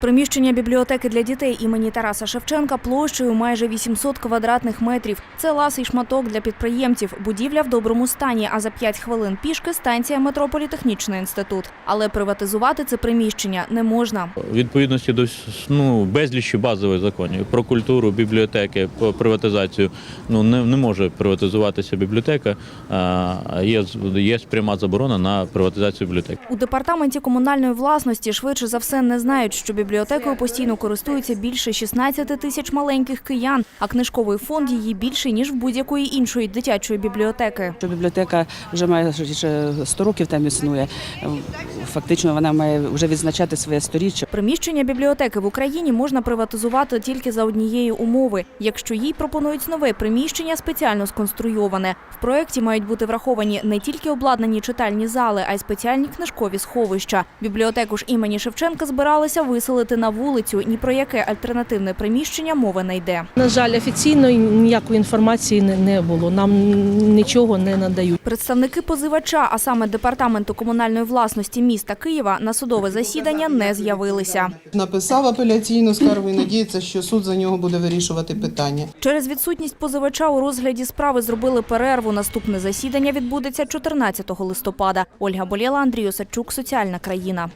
Приміщення бібліотеки для дітей імені Тараса Шевченка площею майже 800 квадратних метрів. Це ласий шматок для підприємців. Будівля в доброму стані, а за 5 хвилин пішки станція метро Політехнічний інститут. Але приватизувати це приміщення не можна. Відповідності до ну, безлічі базових законів про культуру, бібліотеки, про приватизацію. Ну не, не може приватизуватися бібліотека. А, є, є пряма заборона на приватизацію бібліотеки. У департаменті комунальної власності швидше за все не знають, що бібліотекою постійно користуються більше 16 тисяч маленьких киян, а книжковий фонд її більший ніж в будь-якої іншої дитячої бібліотеки. Бібліотека вже має ще 100 років там існує. Фактично вона має вже відзначати своє сторіччя. Приміщення бібліотеки в Україні можна приватизувати тільки за однієї умови, якщо їй пропонують нове приміщення спеціально сконструйоване. В проєкті мають бути враховані не тільки обладнані читальні зали, а й спеціальні книжкові сховища. Бібліотеку ж імені Шевченка збиралися виселити на вулицю. Ні про яке альтернативне приміщення мови не йде. На жаль, офіційно ніякої інформації не, не було. Нам нічого не надають. Представники позивача, а саме департаменту комунальної власності міста Києва, на судове засідання не з'явилися. Написав апеляційну скаргу і надіється, що суд за нього буде вирішувати питання. Через відсутність позивача у розгляді справи зробили перерву. Наступне засідання відбудеться 14 листопада. Ольга Болєла, Андрій Осадчук, Соціальна країна.